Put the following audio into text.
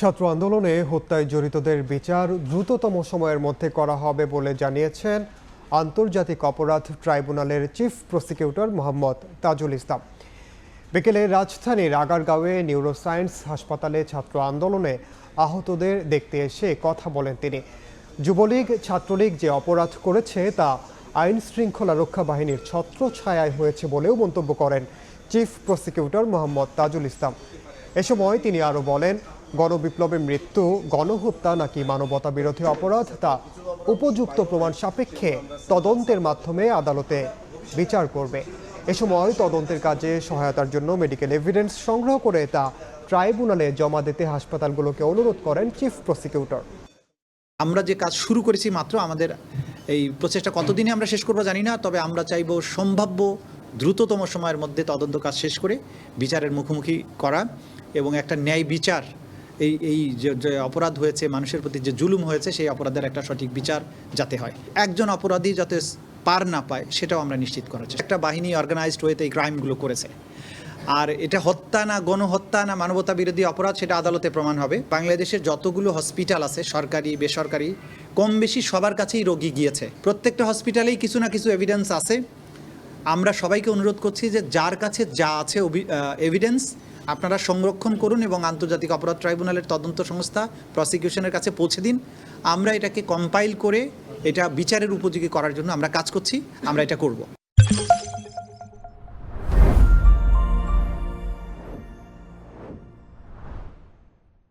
ছাত্র আন্দোলনে হত্যায় জড়িতদের বিচার দ্রুততম সময়ের মধ্যে করা হবে বলে জানিয়েছেন আন্তর্জাতিক অপরাধ ট্রাইব্যুনালের চিফ প্রসিকিউটর মোহাম্মদ তাজুল ইসলাম। বিকেলে রাজধানীর আগারগাঁওয়ে নিউরোসায়েন্স হাসপাতালে ছাত্র আন্দোলনে আহতদের দেখতে এসে কথা বলেন তিনি। যুবলীগ, ছাত্রলীগ যে অপরাধ করেছে তা আইন শৃঙ্খলা রক্ষা বাহিনীর ছত্র ছায়ায় হয়েছে বলেও মন্তব্য করেন চিফ প্রসিকিউটর মোহাম্মদ তাজুল ইসলাম। এ সময় তিনি আরও বলেন গণবিপ্লবের মৃত্যু, গণহত্যা নাকি মানবতা বিরোধী অপরাধ তা উপযুক্ত প্রমাণ সাপেক্ষে তদন্তের মাধ্যমে আদালতে বিচার করবে। এ সময় তদন্তের কাজে সহায়তার জন্য মেডিকেল এভিডেন্স সংগ্রহ করে তা ট্রাইব্যুনালে জমা দিতে হাসপাতালগুলোকে অনুরোধ করেন চিফ প্রসিকিউটর। আমরা যে কাজ শুরু করেছি মাত্র আমাদের এই প্রচেষ্টা কতদিনে আমরা শেষ করব জানি না, তবে আমরা চাইব সম্ভাব্য দ্রুততম সময়ের মধ্যে তদন্ত কাজ শেষ করে বিচারের মুখোমুখি করা এবং একটা ন্যায় বিচার এই এই যে অপরাধ হয়েছে, মানুষের প্রতি যে জুলুম হয়েছে, সেই অপরাধের একটা সঠিক বিচার যাতে হয়। একজন অপরাধী যাতে পার না পায়, সেটাও আমরা নিশ্চিত করার চেষ্টা- একটা বাহিনী অর্গানাইজড ওয়েতে এই ক্রাইমগুলো করেছে। আর এটা হত্যা না গণহত্যা না মানবতা বিরোধী অপরাধ, সেটা আদালতে প্রমাণ হবে। বাংলাদেশের যতগুলো হসপিটাল আছে, সরকারি, বেসরকারি কম বেশি সবার কাছেই রোগী গিয়েছে। প্রত্যেকটা হসপিটালেই কিছু না কিছু এভিডেন্স আছে। আমরা সবাইকে অনুরোধ করছি যে যার কাছে যা আছে এভিডেন্স আপনারা সংরক্ষণ করুন এবং আন্তর্জাতিক অপরাধ ট্রাইব্যুনালের তদন্ত সংস্থা প্রসিকিউশনের কাছে পৌঁছে দিন। আমরা এটাকে কম্পাইল করে এটা বিচারের উপযোগী করার জন্য আমরা কাজ করছি, আমরা এটা করব।